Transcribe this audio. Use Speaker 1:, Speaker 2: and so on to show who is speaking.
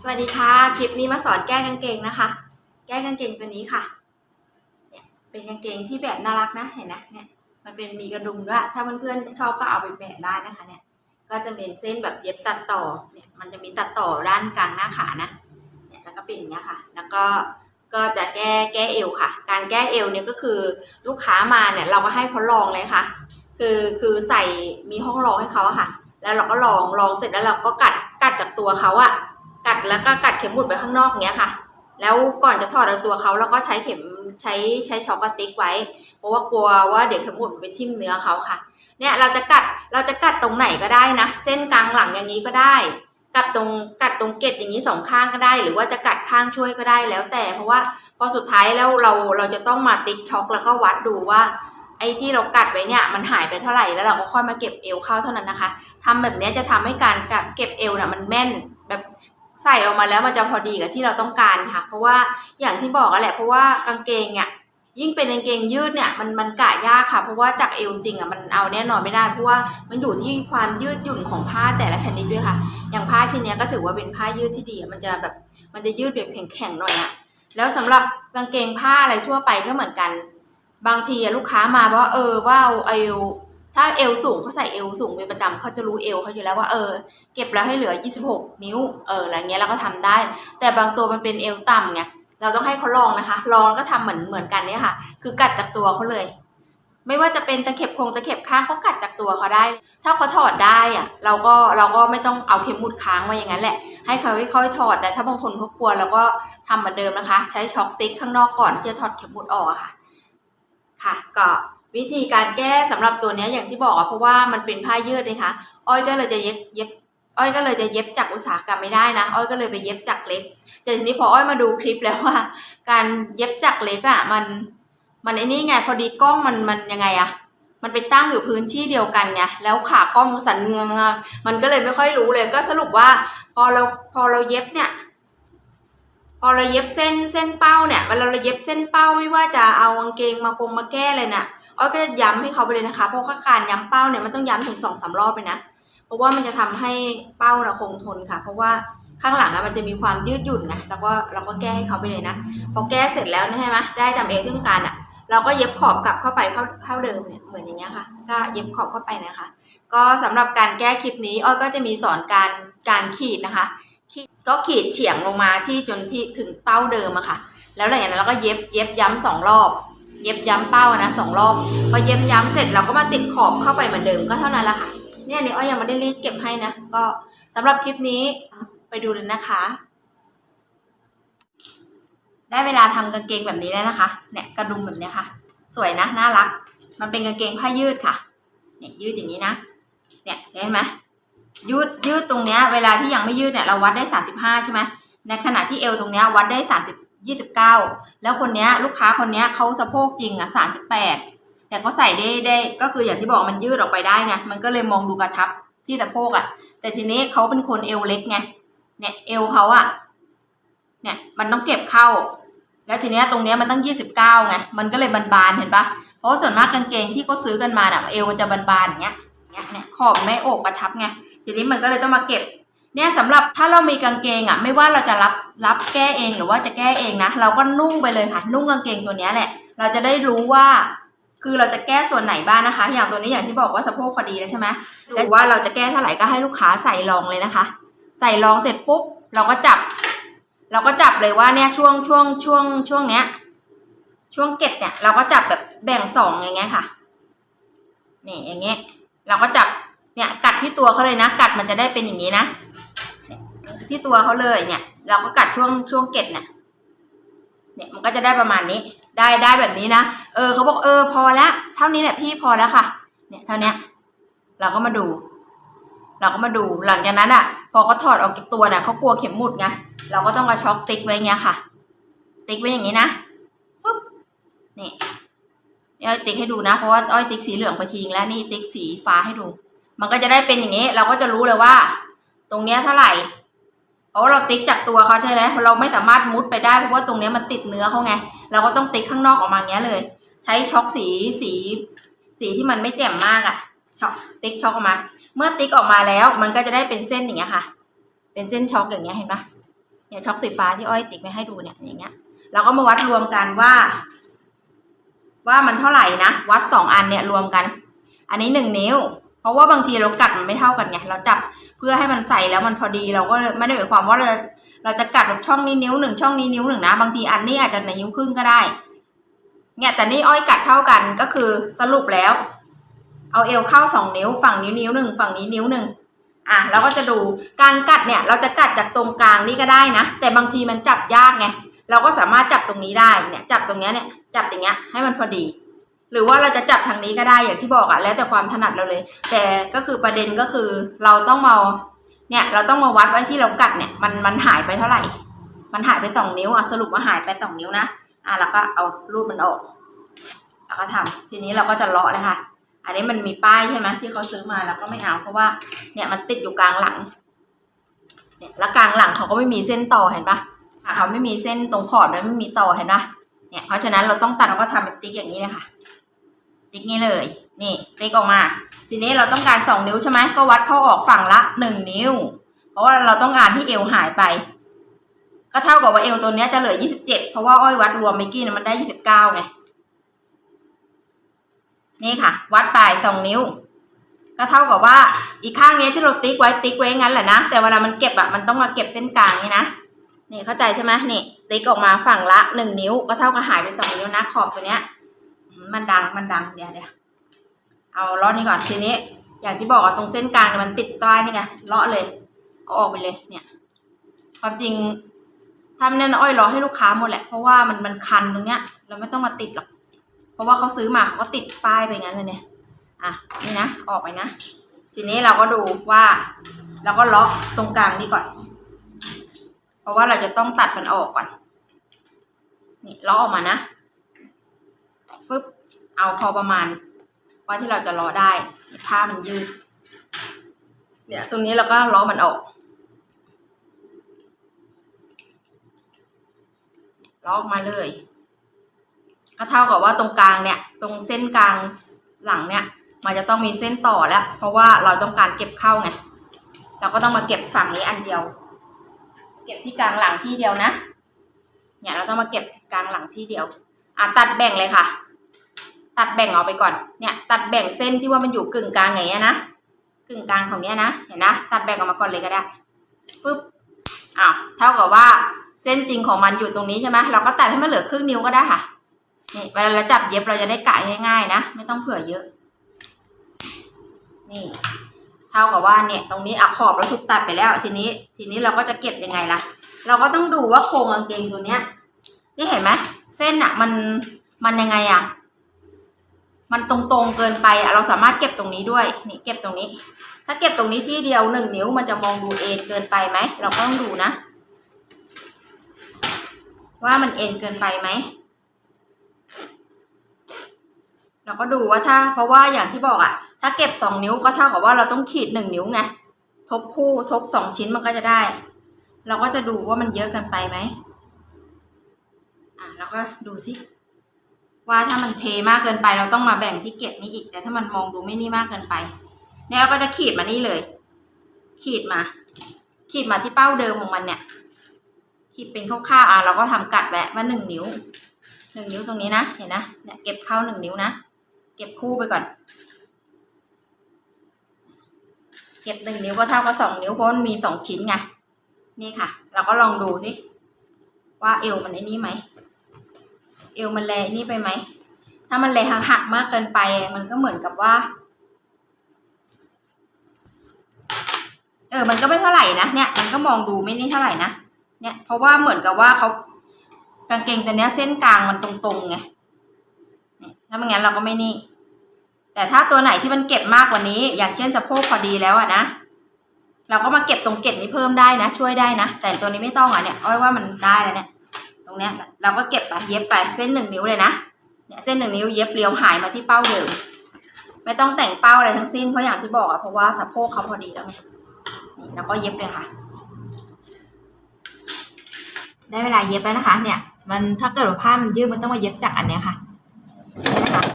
Speaker 1: สวัสดีค่ะ คลิปนี้มาสอนแก้กางเกงนะคะ แก้กางเกงตัวนี้ค่ะ เนี่ยเป็นกางเกงที่แบบน่ารักนะเห็นนะเนี่ยมันเป็นมีกระดุมด้วย ถ้าเพื่อนๆชอบก็เอาไปแบบได้นะคะเนี่ย ก็จะเป็นเส้นแบบเย็บตัดต่อ เนี่ยมันจะมีตัดต่อด้านกลางหน้าขานะ เนี่ยแล้วก็เป็นอย่างเงี้ยค่ะ แล้วก็ก็จะแก้แก้เอวค่ะ การแก้เอวเนี่ยก็คือลูกค้ามาเนี่ยเราก็ให้เขาลองเลยค่ะ คือคือใส่มีห้องรองให้เขาค่ะ แล้วเราก็ลองลองเสร็จแล้วเราก็กัดกัดจากตัวเขาอะ กัดแล้วก็กัดเข็มหมุดไปข้างนอกเงี้ยค่ะ แล้วก่อนจะถอดเอาตัวเขาเราก็ใช้เข็มใช้ใช้ช็อกกติ๊กไว้ เพราะว่ากลัวว่าเดี๋ยวเข็มหมุดไปทิ่มเนื้อเขาค่ะ เนี่ยเราจะกัดเราจะกัดตรงไหนก็ได้นะ เส้นกลางหลังอย่างนี้ก็ได้กัดตรงกัดตรงเกล็ดอย่างนี้สองข้างก็ได้ หรือว่าจะกัดข้างช่วยก็ได้แล้วแต่ เพราะว่าพอสุดท้ายแล้วเราเราจะต้องมาติ๊กช็อกแล้วก็วัดดูว่าไอ้ที่เรากัดไว้เนี่ยมันหายไปเท่าไหร่แล้วเราก็ค่อยมาเก็บเอวเข้าเท่านั้นนะคะทำแบบเนี้ยจะทำให้การกัดเก็บเอวน่ะมันแม่นแบบ ใส่ออกมาแล้วมันจะพอดีกับที่เราต้องการค่ะ เพราะว่าอย่างที่บอกอะแหละเพราะว่ากางเกงเนี่ยยิ่งเป็นกางเกงยืดเนี่ยมันมันกะยากค่ะ เพราะว่าจากเอวจริงอะมันเอาแน่นอนไม่ได้ เพราะว่ามันอยู่ที่ความยืดหยุ่นของผ้าแต่ละชนิดด้วยค่ะ อย่างผ้าชิ้นเนี้ยก็ถือว่าเป็นผ้ายืดที่ดีมันจะแบบมันจะยืดแบบแข็งๆหน่อยอะแล้วสำหรับกางเกงผ้าอะไรทั่วไปก็เหมือนกัน บางทีลูกค้ามาว่าเออว่าเอาเอว ถ้าเอวสูงเขาใส่เอวสูงเป็นประจำเขาจะรู้เอวเขาอยู่แล้วว่าเออ เก็บแล้วให้เหลือ 26 นิ้วเอออะไรเงี้ยเราก็ทำได้ แต่บางตัวมันเป็นเอวต่ำไงเราต้องให้เขาลองนะคะ ลองก็ทำเหมือนเหมือนกันเนี่ยค่ะ คือกัดจากตัวเขาเลย ไม่ว่าจะเป็นตะเข็บโครงตะเข็บข้างเขากัดจากตัวเขาได้ ถ้าเขาถอดได้อะเราก็เราก็ไม่ต้องเอาเข็มหมุดค้างไว้อย่างนั้นแหละ ให้เขาค่อยๆถอด แต่ถ้าบางคนเขากลัวเราก็ทำเหมือนเดิมนะคะ ใช้ช็อคติ๊กข้างนอกก่อนที่จะถอดเข็มหมุดออกอะค่ะ ค่ะก็ วิธีการแก้สำหรับตัวนี้อย่างที่บอกอะเพราะว่ามันเป็นผ้ายืดนะคะอ้อยก็เลยจะเย็บเย็บอ้อยก็เลยจะเย็บจากอุตสาหกรรมไม่ได้นะ อ้อยก็เลยไปเย็บจากเล็ก แต่ทีนี้พออ้อยมาดูคลิปแล้วว่า การเย็บจากเล็กอะมันมันไอ้นี่ไงพอดีกล้องมันมันยังไงอะมันไปตั้งอยู่พื้นที่เดียวกันไงแล้วขากล้องสั่นเงงมันก็เลยไม่ค่อยรู้เลยก็สรุปว่า พอเราพอเราเย็บเนี่ยพอเราเย็บเส้นเส้นเป้าเนี่ยเวลาเราเย็บเส้นเป้าไม่ว่าจะเอากางเกงมากงมาแก้เลยน่ะ อ้อยก็จะย้ำให้เขาไปเลยนะคะ เพราะว่าการย้ำเป้าเนี่ยมันต้องย้ำถึงสองสามรอบเลยนะ เพราะว่ามันจะทำให้เป้าเราคงทนค่ะ เพราะว่าข้างหลังอะมันจะมีความยืดหยุ่นนะแล้วก็เราก็แก้ให้เขาไปเลยนะ พอแก้เสร็จแล้วนะใช่ไหมได้ตามเอวที่ต้องการอะ เราก็เย็บขอบกลับเข้าไปเข้าเข้าเดิมเนี่ยเหมือนอย่างเงี้ยค่ะ ก็เย็บขอบเข้าไปนะคะ ก็สำหรับการแก้คลิปนี้อ้อยก็จะมีสอนการการขีดนะคะขีดก็ขีดเฉียงลงมาที่จนที่ถึงเป้าเดิมอะค่ะ แล้วหลังจากนั้นเราก็เย็บเย็บย้ำสองรอบ เย็บย้ำเป้านะสองรอบพอเย็บย้ำเสร็จเราก็มาติดขอบเข้าไปเหมือนเดิมก็เท่านั้นละค่ะ เนี่ยนี่อ้อยยังไม่ได้รีดเก็บให้นะ ก็สำหรับคลิปนี้ไปดูเลยนะคะ ได้เวลาทำกางเกงแบบนี้แล้วนะคะ เนี่ยกระดุมแบบนี้ค่ะ สวยนะน่ารัก มันเป็นกางเกงผ้ายืดค่ะ เนี่ยยืดอย่างนี้นะ เนี่ยเห็นไหมยืดยืดตรงเนี้ยเวลาที่ยังไม่ยืดเนี่ยเราวัดได้สามสิบห้าใช่ไหมในขณะที่เอวตรงเนี้ยวัดได้สามสิบ ยี่สิบเก้าแล้วคนเนี้ยลูกค้าคนเนี้ยเขาสะโพกจริงอะสามสิบแปดแต่ก็ใส่ได้ได้ก็คืออย่างที่บอกมันยืดออกไปได้ไงมันก็เลยมองดูกระชับที่สะโพกอะ แต่ทีนี้เขาเป็นคนเอวเล็กไงเนี่ยเอวเขาอะเนี่ยมันต้องเก็บเข้า แล้วทีเนี้ยตรงเนี้ยมันต้องยี่สิบเก้าไงมันก็เลยบานๆเห็นปะเพราะส่วนมากกางเกงที่เขาซื้อกันมาอะเอวมันจะบานๆอย่างเงี้ยเนี่ยเนี่ยขอบไม่โอกกระชับไงทีนี้มันก็เลยต้องมาเก็บ เนี่ยสำหรับถ้าเรามีกางเกงอะ ไม่ว่าเราจะรับรับแก้เองหรือว่าจะแก้เองนะ เราก็นุ่งไปเลยค่ะ นุ่งกางเกงตัวเนี้ยแหละ เราจะได้รู้ว่าคือเราจะแก้ส่วนไหนบ้างนะคะ อย่างตัวนี้อย่างที่บอกว่าสะโพกพอดีแล้วใช่ไหมดูว่าเราจะแก้เท่าไหร่ก็ให้ลูกค้าใส่ลองเลยนะคะ ใส่ลองเสร็จปุ๊บเราก็จับ เราก็จับเลยว่าเนี่ยช่วงช่วงช่วงช่วงเนี้ย ช่วงเก็บเนี่ย เราก็จับแบบแบ่งสองอย่างเงี้ยค่ะนี่อย่างเงี้ยเราก็จับเนี่ยกัดที่ตัวเขาเลยนะ กัดมันจะได้เป็นอย่างนี้นะเนี่ย ที่ตัวเขาเลยเนี่ย เราก็กัดช่วงช่วงเกล็ดเนี่ยเนี่ยมันก็จะได้ประมาณนี้ ได้ได้แบบนี้นะเออเขาบอกเออพอแล้วเท่านี้แหละพี่พอแล้วค่ะ เนี่ยเท่านี้เราก็มาดู เราก็มาดูหลังจากนั้นอะ พอเขาถอดออกจากตัวน่ะเขากลัวเข็มหมุดไงเราก็ต้องมาช็อคติ๊กไว้เงี้ยค่ะ ติ๊กไว้อย่างนี้นะปุ๊บนี่เดี๋ยวติ๊กให้ดูนะ เพราะว่าอ้อยติ๊กสีเหลืองไปทิ้งแล้วนี่ติ๊กสีฟ้าให้ดู มันก็จะได้เป็นอย่างนี้ เราก็จะรู้เลยว่า ตรงเนี้ยเท่าไหร่ ราะว่าเราติ๊กจากตัวเขาใช่ไหมเราไม่สามารถมุดไปได้เพราะว่าตรงนี้มันติดเนื้อเขาไง เราก็ต้องติ๊กข้างนอกออกมาอย่างเงี้ยเลย ใช้ช็อกสีสีสีที่มันไม่แจ่มมากอะ่ะช็อกติ๊กช็อกออกมา เมื่อติ๊กออกมาแล้วมันก็จะได้เป็นเส้นอย่างเงี้ยค่ะ เป็นเส้นช็อกอย่างเงี้ยเห็นปะเนี่ยช็อคสีฟ้าที่อ้อยติ๊กไปให้ดูเนี่ยอย่างเงี้ย เราก็มาวัดรวมกันว่า ว่ามันเท่าไหร่นะวัดสองอันเนี่ยรวมกัน อันนี้หนึ่งนิ้ว ราะว่าบางทีเรากัดมันไม่เท่ากันไงเราจับเพื่อให้มันใส่แล้วมันพอดีเราก็ไม่ได้หมายความว่าเราเราจะกัดแบบช่องนี้นิ้วหนึ่งช่องนี้นิ้วหนึ่งนะ บางทีอันนี้อาจจะนิ้วครึ่งก็ได้เนี่ยแต่นี่อ้อยกัดเท่ากันก็คือสรุปแล้ว เอาเอวเข้าสองนิ้ว ฝั่งนิ้วนิ้วหนึ่งฝั่งนี้นิ้วหนึ่งอะเราก็จะดูการกัดเนี่ยเราจะกัดจากตรงกลางนี่ก็ได้นะ แต่บางทีมันจับยากไงเราก็สามารถจับตรงนี้ได้เนี่ยจับตรงเนี้ยเนี่ยจับอย่างเงี้ยให้มันพอดี หรือว่าเราจะจับทางนี้ก็ได้อย่างที่บอกอะแล้วแต่ความถนัดเราเลย แต่ก็คือประเด็นก็คือเราต้องมาเนี่ยเราต้องมาวัดไว้ที่เรากัดเนี่ยมันมันหายไปเท่าไหร่ มันหายไปสองนิ้วอะสรุปว่าหายไปสองนิ้วนะอะเราก็เอารูปมันออกแล้วก็ทำทีนี้เราก็จะเลาะเลยค่ะอันนี้มันมีป้ายใช่ไหมที่เขาซื้อมาเราก็ไม่เอาเพราะว่าเนี่ยมันติดอยู่กลางหลังเนี่ยแล้วกลางหลังเขาก็ไม่มีเส้นต่อเห็นปะอะเขาไม่มีเส้นตรงขอบแล้วไม่มีต่อเห็นปะเนี่ยเพราะฉะนั้นเราต้องตัดเราก็ทำเป็นติ๊กอย่างนี้เลยค่ะ ติ๊กนี้เลย นี่ติ๊กออกมา ทีนี้เราต้องการสองนิ้วใช่ไหมก็วัดเข้าออกฝั่งละหนึ่งนิ้ว เพราะว่าเราต้องการที่เอวหายไป ก็เท่ากับว่าเอวตัวนี้จะเหลือยี่สิบเจ็ดเพราะว่าอ้อยวัดรวมเมื่อกี้มันได้ยี่สิบเก้าไงนี่ค่ะ วัดปลายสองนิ้ว ก็เท่ากับว่าอีกข้างนี้ที่เราติ๊กไว้ติ๊กไว้งั้นแหละนะแต่เวลามันเก็บอะมันต้องมาเก็บเส้นกลางนี่นะนี่เข้าใจใช่ไหมนี่ติ๊กออกมาฝั่งละหนึ่งนิ้ว ก็เท่ากับหายไปสองนิ้วนะขอบตัวเนี้ย มันดังมันดังเดี๋ยวเดี๋ยวเอาเลาะนี่ก่อนทีนี้ อย่างที่บอกตรงเส้นกลางมันติดใต้นี่ไงเลาะเลย เอาออกไปเลยเนี่ย ความจริงทำเนี่ยนอ้อยรอให้ลูกค้าหมดแหละ เพราะว่ามันมันคันตรงเนี้ย เราไม่ต้องมาติดหรอกเพราะว่าเขาซื้อมาเขาก็ติดป้ายไปงั้นเลยเนี่ยอะนี่นะออกไปนะทีนี้เราก็ดูว่า เราก็เลาะตรงกลางนี่ก่อน เพราะว่าเราจะต้องตัดมันออกก่อนนี่เลาะออกมานะฟึบ เอาพอประมาณ ว่าที่เราจะลาะได้ผ้ามันยืด เนี่ย ตรงนี้เราก็ลาะมันออกลาะออกมาเลย ก็เท่ากับว่าตรงกลางเนี่ย ตรงเส้นกลางหลังเนี่ย มันจะต้องมีเส้นต่อแล้ว เพราะว่าเราต้องการเก็บเข้าไงเราก็ต้องมาเก็บฝั่งนี้อันเดียว เก็บที่กลางหลังที่เดียวนะ เนี่ยเราต้องมาเก็บกลางหลังที่เดียวอะตัดแบ่งเลยค่ะ ตัดแบ่งออกไปก่อน เนี่ย ตัดแบ่งเส้นที่ว่ามันอยู่กึ่งกลางอย่างเงี้ยนะ กึ่งกลางของเนี้ยนะ เห็นนะ ตัดแบ่งออกมาก่อนเลยก็ได้ ปึ๊บ อ้าว เท่ากับว่าเส้นจริงของมันอยู่ตรงนี้ใช่ไหมเราก็ตัดให้มันเหลือครึ่งนิ้วก็ได้ค่ะ นี่ เวลาเราจับเย็บเราจะได้กะง่ายๆนะ ไม่ต้องเผื่อเยอะ นี่ เท่ากับว่าเนี่ย ตรงนี้อะขอบเราถูกตัดไปแล้ว ทีนี้ ทีนี้เราก็จะเก็บยังไงล่ะ เราก็ต้องดูว่าโครงกางเกงตัวเนี้ย นี่เห็นไหม เส้นอะมัน มันยังไงอะ มันตรงๆเกินไปอะเราสามารถเก็บตรงนี้ด้วย นี่เก็บตรงนี้ ถ้าเก็บตรงนี้ที่เดียวหนึ่งนิ้วมันจะมองดูเอ็นเกินไปไหม เราก็ต้องดูนะ ว่ามันเอ็นเกินไปไหม เราก็ดูว่าถ้า เพราะว่าอย่างที่บอกอะถ้าเก็บสองนิ้วก็เท่ากับว่าเราต้องขีดหนึ่งนิ้วไง ทบคู่ทบสองชิ้นมันก็จะได้ เราก็จะดูว่ามันเยอะเกินไปไหมอะเราก็ดูสิ ว่าถ้ามันเทมากเกินไปเราต้องมาแบ่งที่เก็บนี้อีก แต่ถ้ามันมองดูไม่นี่มากเกินไป เนี่ยเราก็จะขีดมานี่เลย ขีดมา ขีดมาที่เป้าเดิมของมันเนี่ย ขีดเป็นคร่าวๆอะเราก็ทำกัดแวะว่าหนึ่งนิ้วหนึ่งนิ้วตรงนี้นะเห็นนะเนี่ยเก็บเข้าหนึ่งนิ้วนะเก็บคู่ไปก่อน เก็บหนึ่งนิ้วก็เท่ากับสองนิ้วเพราะมันมีสองชิ้นไงนี่ค่ะ เราก็ลองดูสิว่าเอวมันไอ้นี่ไหม เอวมันแลไอ้นี่ไปไหม ถ้ามันแลหักหักมากเกินไป มันก็เหมือนกับว่า เออ มันก็ไม่เท่าไหร่นะ เนี่ย มันก็มองดูไม่นี่เท่าไหร่นะ เนี่ย เพราะว่าเหมือนกับว่าเขากางเกงตัวเนี้ยเส้นกลางมันตรงๆไงถ้าไม่งั้นเราก็ไม่นี่ แต่ถ้าตัวไหนที่มันเก็บมากกว่านี้ อย่างเช่นสะโพกพอดีแล้วอะนะ เราก็มาเก็บตรงเก็บนี้เพิ่มได้นะ ช่วยได้นะ แต่ตัวนี้ไม่ต้องอะเนี่ย อ้อยว่ามันได้แล้วเนี่ย เนี้ยเราก็เก็บไปเย็บไปเส้นหนึ่งนิ้วเลยนะเนี่ยเส้นหนึ่งนิ้วเย็บเรียวหายมาที่เป้าเดิมไม่ต้องแต่งเป้าอะไรทั้งสิ้นเพราะอย่างที่บอกอะเพราะว่าสะโพกเขาพอดีแล้วไงนี่แล้วก็เย็บเลยค่ะ ได้เวลาเย็บแล้วนะคะ เนี่ย มันถ้าเกิดว่าผ้ามันยืดมันต้องมาเย็บจากอันเนี้ยค่ะ